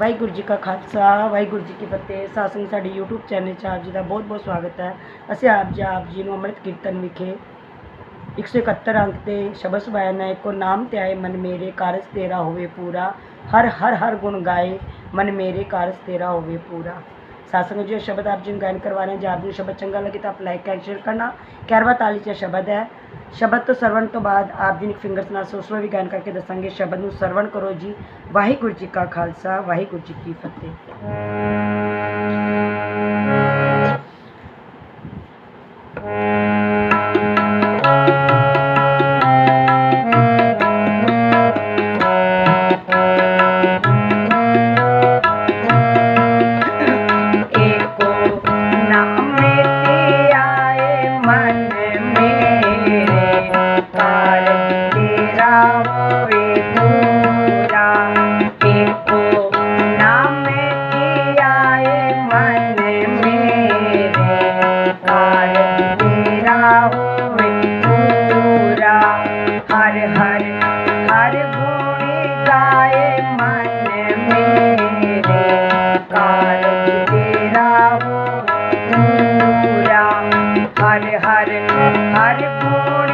ਵਾਹਿਗੁਰੂ ਜੀ ਕਾ ਖਾਲਸਾ, ਵਾਹਿਗੁਰੂ ਜੀ ਕੀ ਫਤਿਹ। ਸਾਧ ਸਾਡੇ YouTube ਚੈਨਲ 'ਚ ਆਪ ਜੀ ਦਾ ਬਹੁਤ ਬਹੁਤ ਸਵਾਗਤ ਹੈ। ਅਸੀਂ ਆਪ ਜੀ ਆਪ ਜੀ ਨੂੰ ਅੰਮ੍ਰਿਤ ਕੀਰਤਨ ਵਿਖੇ 171 ਅੰਕ ਤੇ ਸ਼ਬਦ ਸੁਭਾਇਨਾ ਇੱਕੋ ਨਾਮ ਤੇ ਆਏ, ਮਨ ਮੇਰੇ ਕਾਰਜ ਤੇਰਾ ਹੋਵੇ ਪੂਰਾ। ਹਰ ਹਰ ਹਰ ਗੁਣ ਗਾਏ, ਮਨ ਮੇਰੇ ਕਾਰਜ ਤੇਰਾ ਹੋਵੇ ਪੂਰਾ। सत्संग जो शब्द आप जिन गायन करवा रहे हैं जो आपने शब्द चंगा लगे तो आप लाइक एंड शेयर करना। कैरवा ताली ਚ ਸ਼ਬਦ ਹੈ ਸ਼ਬਦ ਤੋਂ ਸਰਵਣ ਤੋਂ ਬਾਅਦ ਆਪ ਜੀ ਨੇ ਫਿੰਗਰਸ ਨਾਲ ਸੋਸਵਾ ਵੀ ਗਾਇਨ ਕਰਕੇ ਦੱਸਾਂਗੇ ਸ਼ਬਦ ਨੂੰ ਸਰਵਣ ਕਰੋ ਜੀ ਵਾਹਿਗੁਰੂ ਜੀ ਕਾ ਖਾਲਸਾ ਵਾਹਿਗੁਰੂ ਜੀ ਕੀ ਫਤਿਹ हर हर हर गुण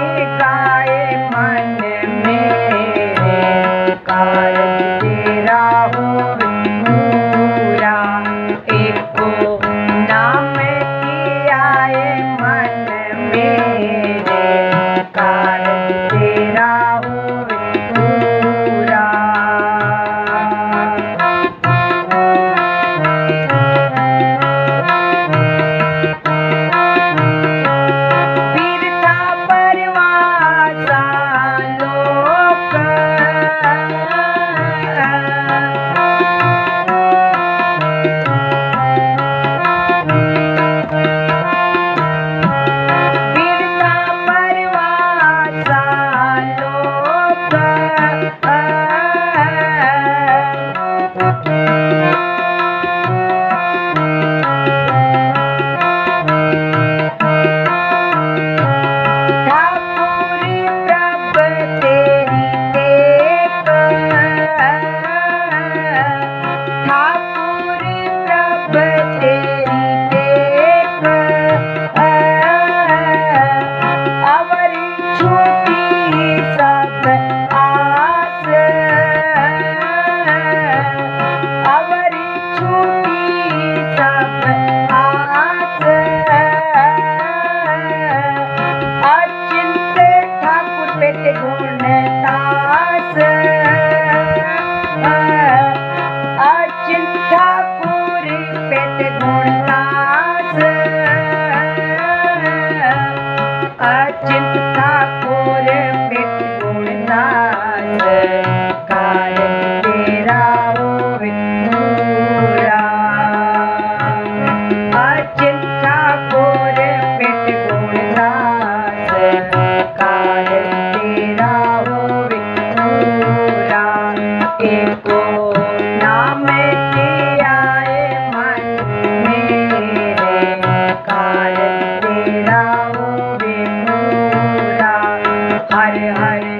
Hare Hare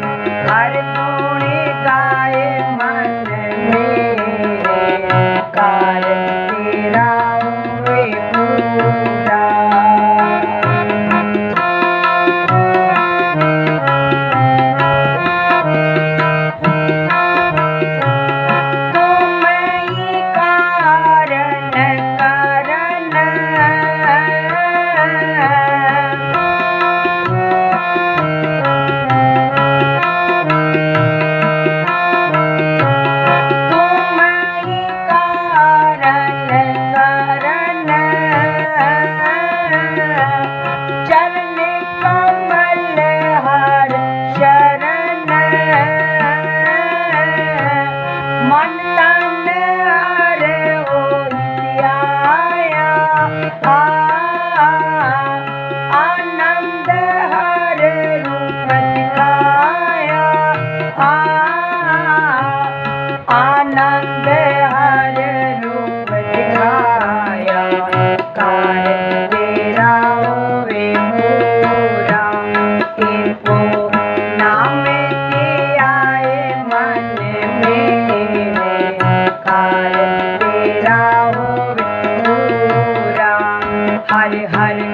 Hare Hare Hare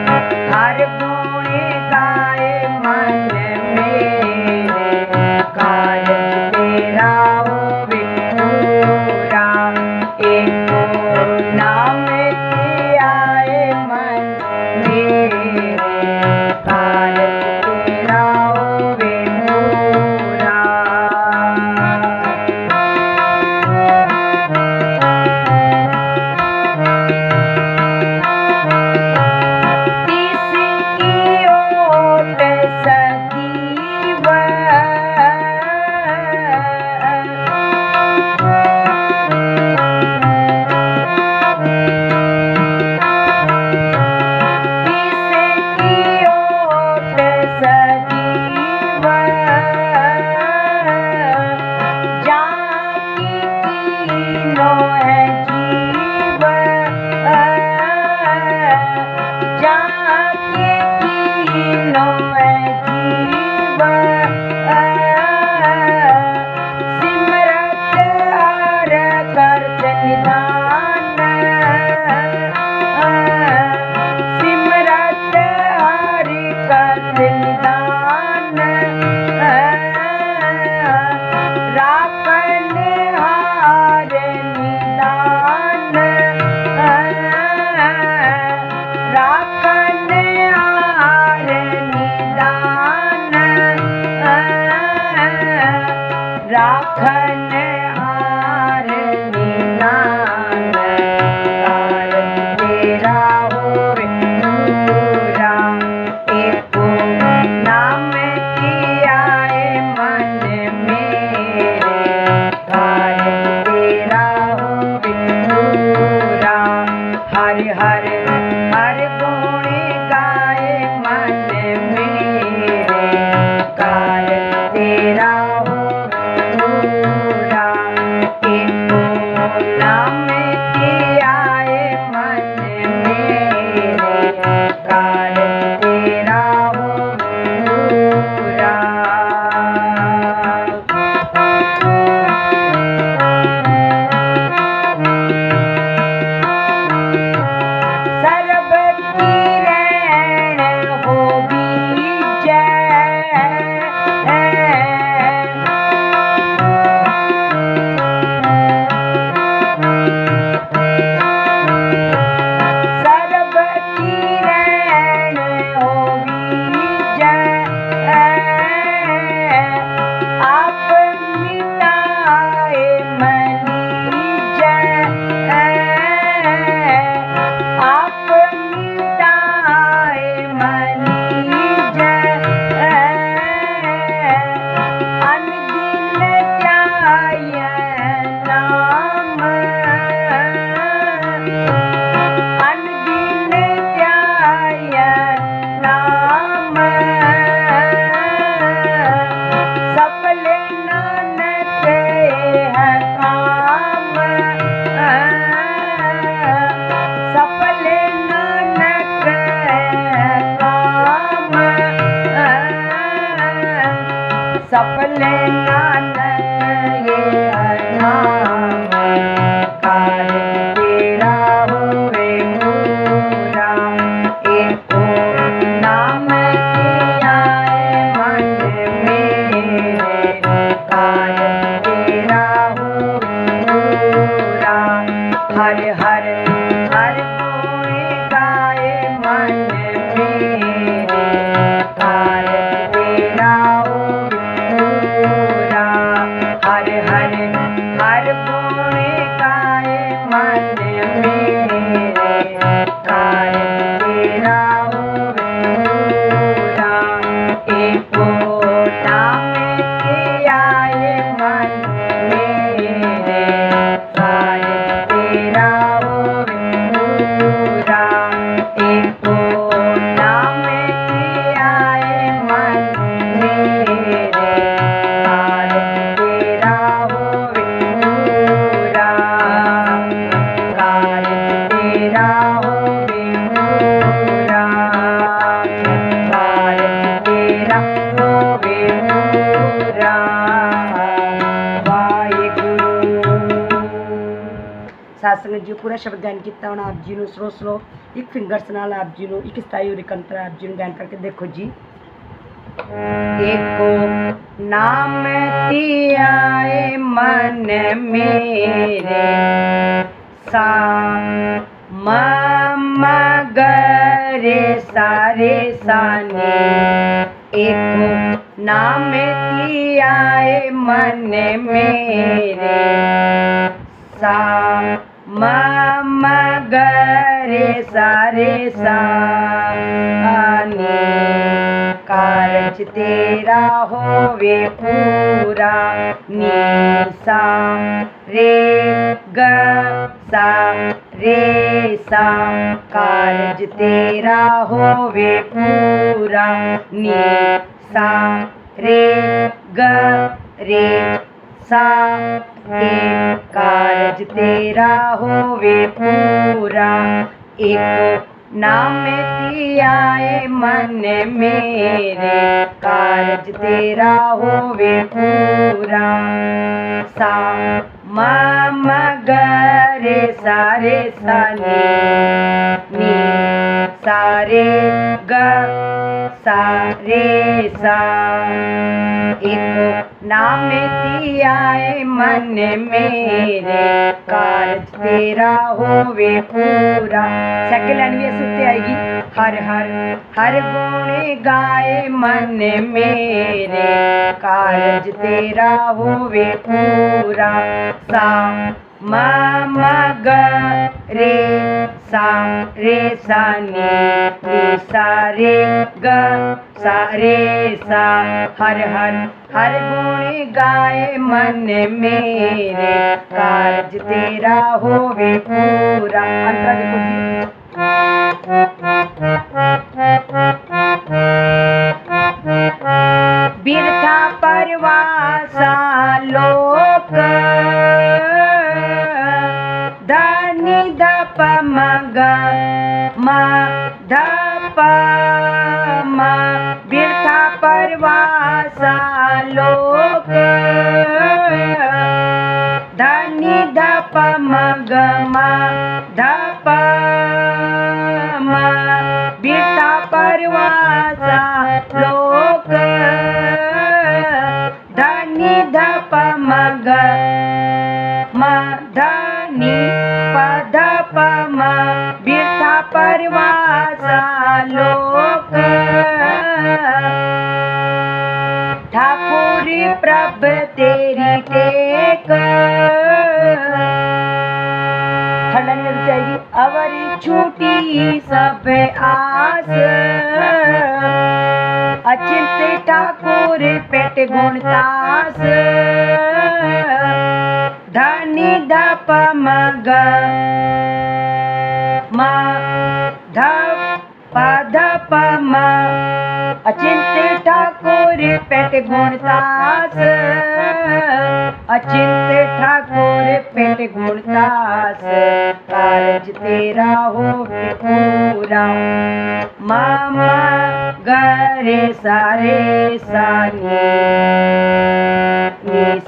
அன்னையே அண்ணா पूरा शब्द गायन किया होना, आप जी नु सोच लो एक फिंगर्स न आप जी ने एक स्थायी और एक अंतर आप जी नु गान करके देखो जी। एको नाम तियाए मन मेरे सा म गे सारे साने। एको नाम तियाए मन मेरे सा मा ग रे सा रे सा काच तेराहो वे पुरा नी सा रे ग सा रे सा कारज तेरा होवे पूरा नी सा रे ग रे साथ एक कारज तेरा होवे पूरा। एक नाम दिया मन मेरे कारज तेरा होवे पूरा। सा मामा गे सारे साने, नी सारे ग, सारे सा। एक नाम दिया है मन मेरे। कार तेरा होवे पूरा। सेकंड लाइन में सुनते आएगी। हर हर हर गुण गाए मन मेरे। कारज तेरा होवे पूरा। सा, म म, ग, रे। सा रे सा नी नी सा रे ग सा रे सा, हर हर हर गुण गाए मन मेरे। काज तेरा होवे पूरा। बिरथा परवासा लोक ma ga ma dha pa ma birtha parvasa lok dha ni dha pa ma ga ma dha pa ma birtha parvasa बिरथा परवासा लोक ठाकुर प्रभ तेरी टेक। जाएगी, अवरी छूटी सब आस। अचिंत ठाकुर पेट गुणतास धनी धप मग। म धा पा मा। अचिंत ठाकुर, पेट गुणतास अचिंत ठाकुर, पेट गुणतास कारज तेरा हो पूरा। मामा गरे सारे सानी।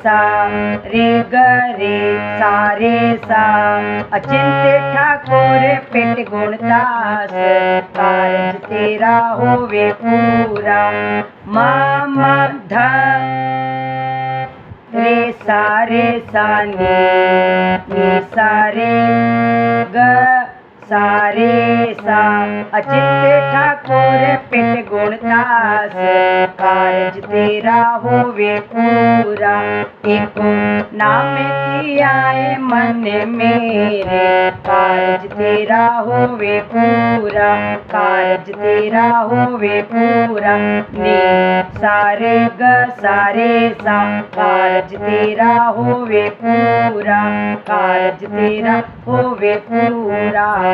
सा रे ग रे सा। अचिंत ठाकुर पिंड गुणदास कारज तेरा होवे पूरा। मामा ध रे सा रे सा सा रे ग। सारे सा अचित ठाकुर पिंड गुणदास कार्य तेरा होवे पूरा। एक नाम दिया है मन मेरे कार्य तेरा होवे पूरा। कार्य तेरा होवे पूरा। ने सारे ग, सारे सा कार्य तेरा होवे पूरा। कार्य तेरा होवे पूरा।